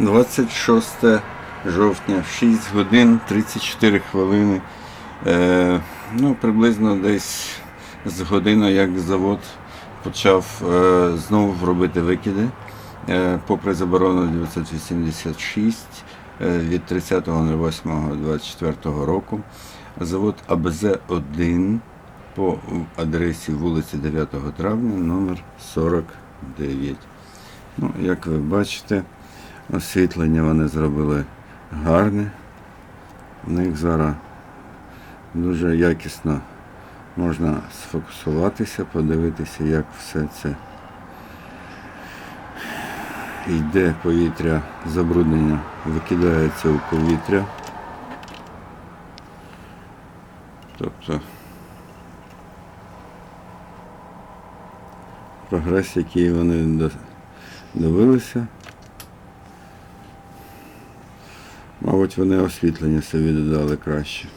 26 жовтня, 6 годин 34 хвилини. Е, ну, приблизно десь з години, як завод почав е, знову робити викиди. Е, попри заборону 986 е, від 30.08.24 року. Завод АБЗ-1 по адресі вулиці 9 травня, номер 49. Ну, як ви бачите, освітлення вони зробили гарне. У них зараз дуже якісно можна сфокусуватися, подивитися, як все це йде повітря, забруднення викидається у повітря. Тобто прогрес, який вони дивилися. Мабуть, вони освітлення собі додали краще.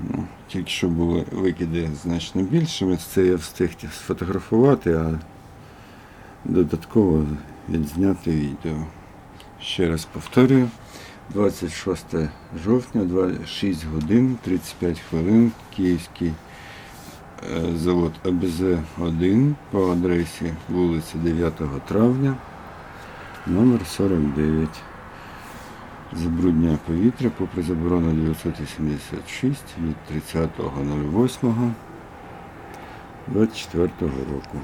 Ну, тільки що були викиди значно більшими, це я встиг сфотографувати, а додатково відзняти відео. Ще раз повторюю. 26 жовтня, 26 годин, 35 хвилин, Київський е, завод АБЗ-1 по адресі вулиця 9 травня, номер 49. Забруднення повітря попри заборону 986 від 30.08.24 року.